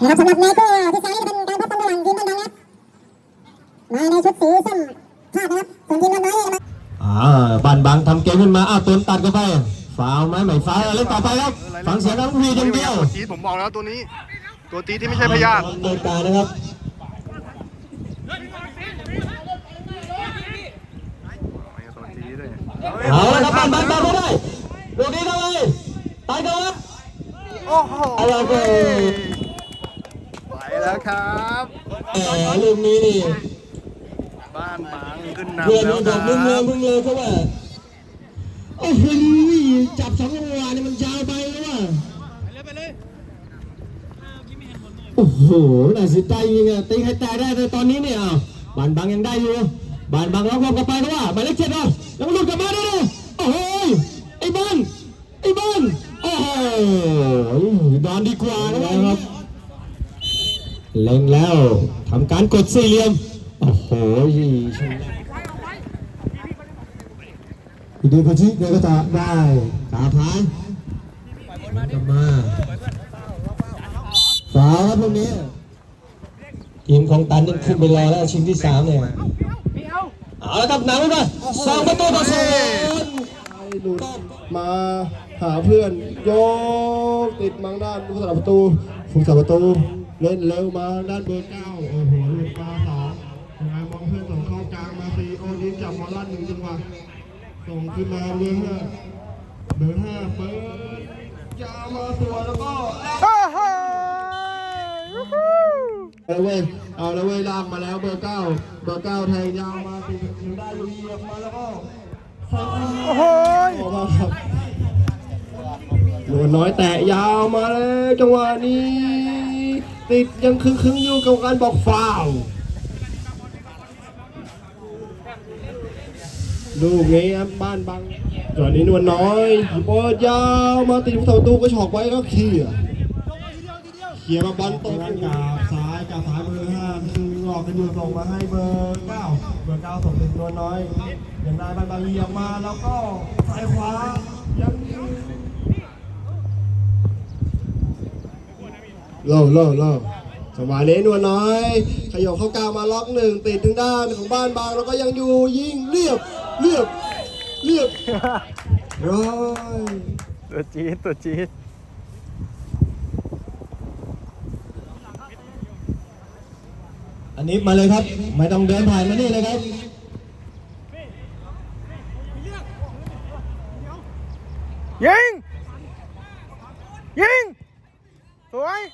นะครับสำหรับในคู่ที่สามนี่จะเป็นการพบกันระหว่างทีมบ้านบางนะครับมาในชุดสีส้มภาพนะครับส่วนทีมบ้านน้อยจะมาอ่าบันบังทำเกมขึ้นมาอ้าวต้นตัดเข้าไปฟาวล์ไหมไม่ฟาวล์เล่นต่อไปครับฟังเสียงน้ำพีอย่างเดียวตัวจี๊ดผมบอกแล้วตัวนี้ ตัวจี๊ดที่ไม่ใช่พยาธิเดินตานะครับตัวจี๊ดเลยเอาละครับบันบังบังเข้าได้ลูกนี้เข้าไปตัดเข้ามาโอ้โหเอาละครับไป แล้วครับแหมลูกนี้นี่บ้านบางขึ้นนำเพื่อนแล้วนี่คบรัอกมึงเลยบ มึงเลยเพราะว่าโอ้โหจับสองจังหวะนี่มันยาวไปแล้วว่ะโอ้โหน่าเสิใจจริงอะตีใครแต่ได้แต่ตอนนี้เนี่ยอ้าวบานบังยังได้อยู่บานบังล็อกลงกลับไปแล้วว่าหมายเลขเจ็ดเอาแล้วมันหลุดกลับมาด้วยนะโอ้โหไอ้บอลไอ้บอลโอ้โหดอนดีกว่านะครับ เล็งแล้วทำการกดสี่เหลี่ยม โอ้โหชนะอีกดีพชิเดก็จะได้ตาพายกลับมาสาวครับพวกนี้ทีมของตันยังขึ้นไปรอแล้วชิงที่สามเนี่ยเอาละครับหนังมาสองประตูต่อศูนย์หลุดมาหาเพื่อนโยกติดมังด้านผู้สลับประตูผู้สลับประตู เล่นเร็วมาด้านเบอร์เก้าโอ้โหหลุดมาสองยังไงมองเพื่อนส่งเข้ากลางมาสี่โอ้ยิงจับบอลลั่นหนึ่งจังหวะส่งขึ้นมาเบอร์ห้าเบอร์ห้าเปิดยาวมาสวยแล้วก็โอ้โหเอาละเว้ยเอาละเว้ยลากมาแล้วเบอร์เก้าเบอร์เก้าแทงยาวมาติดถึงได้ลุยเหยียบมาแล้วก็ใส่โอ้โหออกมาครับหนวดน้อยแตะยาวมาแล้วจังหวะนี้ ติดยังคึงคึงอยู่กับการบอกฟาวล์ลูกนี้ครับบ้านบังจอดนี้นวลน้อยเปิดยาวมาติดผู้ต่อประตูก็ฉอกไว้ก็เคลียเคลียมาบอลตกกาบซ้ายกาบซ้ายเบอร์ห้าคือหลอกกันอยู่ส่งมาให้เบอร์เก้าเบอร์เก้าส่งถึงนวลน้อยยังได้บ้านบังเหยียบมาแล้วก็ซ้ายขวายัง โล่โล่โล่จังหวะนี้นวลน้อย ขยบเข้ากลางมาล็อกหนึ่งติดถึงด้านของบ้านบางแล้วก็ยังอยู่ยิงเรียบเรียบเรียบร้อยตัวจี๊ดตัวจี๊ดอันนี้มาเลยครับ ไม่ต้องเดินผ่านมานี่เลยครับยิง ยิง สวย